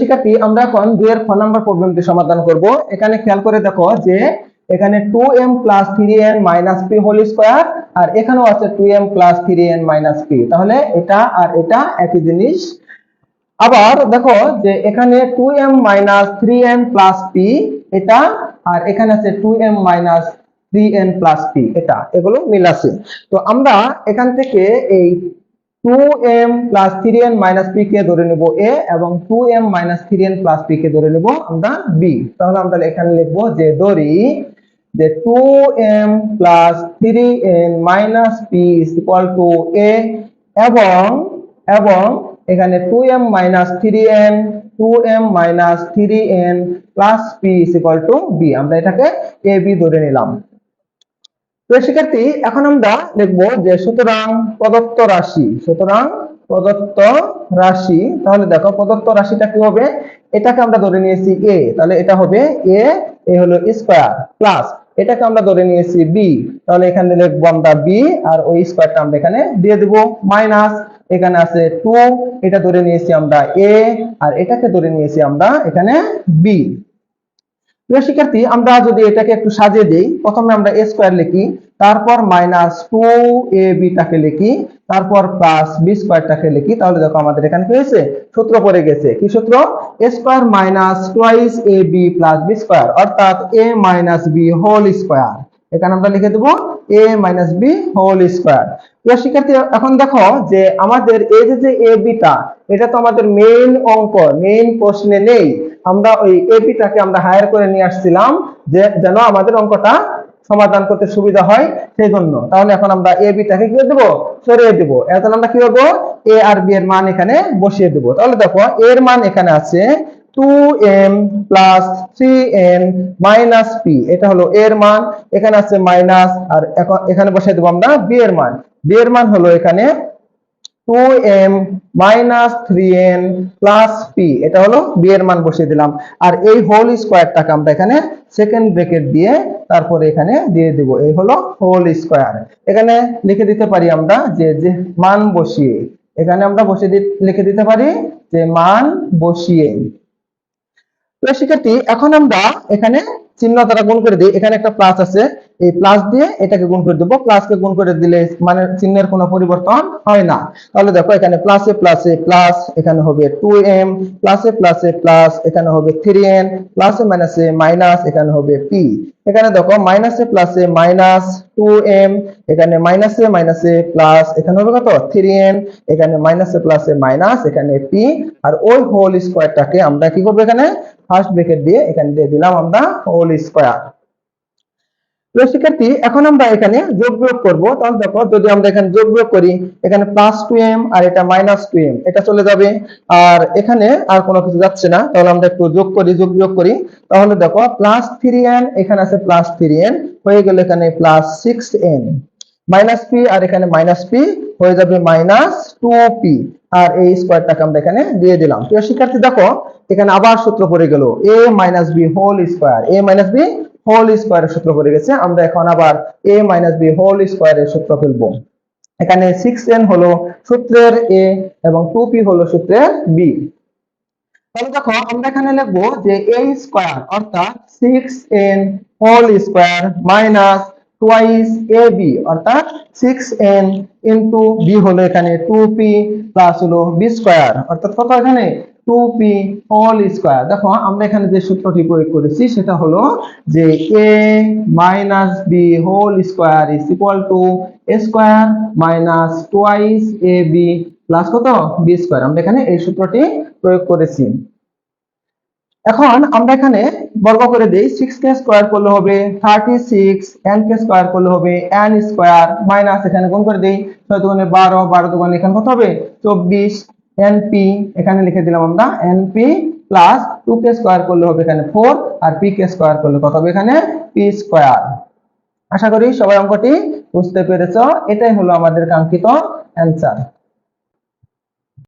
শিক্ষার্থী, আমরা এখন দুইয়ের খ নাম্বার প্রবলেমটি সমাধান করব। এখানে খেয়াল করে দেখো যে এখানে two M plus three N minus P whole square আর এখানেও আছে two M plus three N minus P তাহলে এটা আর এটা একই জিনিস। আবার দেখো যে এখানে two M minus three N plus P এটা আর এখানে আছে two M minus three N plus P এটা। এগুলো মিল আছে। তো আমরা এখান থেকে এই two M plus three N minus P কে ধরে নেব এ এবং two M minus three N plus P কে ধরে নেব আমরা বি তাহলে আমরা এখানে লিখব যে ধরি যে two M plus three N minus P is equal to A এবং এবং এখানে two M minus three N two M minus three N plus P is equal to B আমরা এটাকে এ বি ধরে নিলাম। তো শিক্ষার্থী, এখন আমরা লিখব যে সুতরাং প্রদত্ত রাশি, সুতরাং প্রদত্ত রাশি, তাহলে দেখো প্রদত্ত রাশিটা কি হবে? এটাকে আমরা ধরে নিয়েছি এ তাহলে এটা হবে এ এ হলো স্কয়ার প্লাস এটাকে আমরা ধরে নিয়েছি বি তাহলে এখানে লিখব আমরা বি আর ওই স্কয়ারটা আমরা এখানে দিয়ে দিব মাইনাস এখানে আছে টু এটা ধরে নিয়েছি আমরা এ আর এটাকে ধরে নিয়েছি আমরা এখানে বি প্রিয় শিক্ষার্থী, আমরা যদি এটাকে একটু সাজিয়ে দিই, প্রথমে আমরা এ স্কোয়ার লিখি, তারপর মাইনাস টু এ বিটাকে লিখি, তারপর প্লাস বি স্কোয়ারটাকে লিখি, তাহলে দেখো আমাদের এখানে হয়েছে? সূত্র পড়ে গেছে। কি সূত্র? A square minus twice A B plus B square অর্থাৎ A minus B whole square এখানে আমরা লিখে দেবো A minus B whole square প্রিয় শিক্ষার্থী, এখন দেখো যে আমাদের এই যে যে এ বিটা এটা তো আমাদের মেইন অঙ্ক মেইন প্রশ্নে নেই। আমরা ওই এপিটাকে আমরা হায়ার করে নিয়ে আসছিলাম যে, যেন আমাদের অঙ্কটা সমাধান করতে সুবিধা হয় সেই জন্য। তাহলে এখন আমরা এ বিটাকে কি দেবো? সরিয়ে দেবো। এখন আমরা কি করব? এ আর বি এর মান এখানে বসিয়ে দেবো। তাহলে দেখো, এর মান এখানে আছে two M plus three M minus P এটা হলো এর মান, এখানে আছে মাইনাস আর এখন এখানে বসিয়ে দেবো আমরা বি এর মান। বি এর মান হলো এখানে two M minus three N plus P এটা হলো বি এর মান বসিয়ে দিলাম। আর এই হোল স্কোয়ারটাকে আমরা এখানে সেকেন্ড ব্রেকেট দিয়ে তারপরে এখানে দিয়ে দিব। এই হলো হোল স্কোয়ার এখানে লিখে দিতে পারি আমরা যে যে মান বসিয়ে। এখানে আমরা বসিয়ে লিখে দিতে পারি যে মান বসিয়ে। তো শিক্ষার্থী, এখন আমরা এখানে চিহ্ন দ্বারা গুণ করে দিই। এখানে একটা প্লাস আছে। এই প্লাস দিয়ে এটাকে গুণ করে দেবো। প্লাসকে গুণ করে দিলে মানে চিহ্নের কোনো পরিবর্তন হয় না। তাহলে দেখো এখানে প্লাসে প্লাসে প্লাস এখানে হবে টু এম প্লাসে প্লাসে প্লাস এখানে হবে থ্রি এন প্লাসে মাইনাসে মাইনাস এখানে হবে পি এখানে দেখো মাইনাসে প্লাসে মাইনাস টু এম এখানে মাইনাসে মাইনাসে প্লাস এখানে হবে কত? থ্রি এন এখানে মাইনাসে প্লাসে মাইনাস এখানে পি আর ওই হোল স্কোয়ারটাকে আমরা কি করব এখানে? ফার্স্ট ব্রেকেট দিয়ে এখানে দিয়ে দিলাম আমরা হোল স্কোয়ার প্রিয় শিক্ষার্থী, এখন আমরা এখানে যোগ বিয়োগ করব। তাহলে দেখো, যদি আমরা এখানে যোগ বিয়োগ করি, এখানে প্লাস টু এম আর এটা মাইনাস টু এম এটা চলে যাবে। আর এখানে আর কোনো কিছু যাচ্ছে না। তাহলে আমরা একটু যোগ করি, যোগ বিয়োগ করি। তাহলে দেখো প্লাস থ্রি এন এখানে আছে প্লাস থ্রি এন হয়ে গেল এখানে plus six N minus P আর এখানে মাইনাস পি হয়ে যাবে মাইনাস টু পি আর এই স্কোয়ারটাকে আমরা এখানে দিয়ে দিলাম। প্রিয় শিক্ষার্থী, দেখো, এখানে আবার সূত্র পড়ে গেল। A minus B whole square A minus B whole স্কোয়ারের সূত্র পড়ে গেছে। আমরা এখন আবার এ মাইনাস বি হোল স্কোয়ারের সূত্র ফেলব। এখানে সিক্স এন হলো সূত্রের এ এবং টু পি হলো সূত্রের বি তাহলে দেখো, আমরা এখানে লিখব যে এ স্কোয়ার অর্থাৎ six N whole square minus twice A B অর্থাৎ সিক্স এন ইন্টু বি হলো এখানে টু পি প্লাস হলো বি স্কোয়ার অর্থাৎ কত এখানে? টু পি হোল স্কোয়ার দেখো, আমরা এখানে যে সূত্রটি প্রয়োগ করেছি, সেটা হলো যে A minus B whole square is equal to square minus twice A B plus কত? বি স্কোয়ার আমরা এখানে এই সূত্রটি প্রয়োগ করেছি। এখন আমরা এখানে বর্গ করে দিই সিক্স কে স্কোয়ার করলে হবে থার্টি সিক্স এন কে স্কোয়ার করলে হবে এন স্কোয়ার মাইনাস এখানে গুণ করে দিই, ছয় দুগুণে বারো বারো দুগুণে এখানে কত হবে? চব্বিশ এন পি এখানে লিখে দিলাম আমরা এনপি প্লাস টু কে স্কোয়ার করলে হবে এখানে ফোর আর পি কে স্কোয়ার করলে কত হবে এখানে পি স্কোয়ার আশা করি সবাই অঙ্কটি বুঝতে পেরেছ। এটাই হলো আমাদের কাঙ্ক্ষিত অ্যান্সার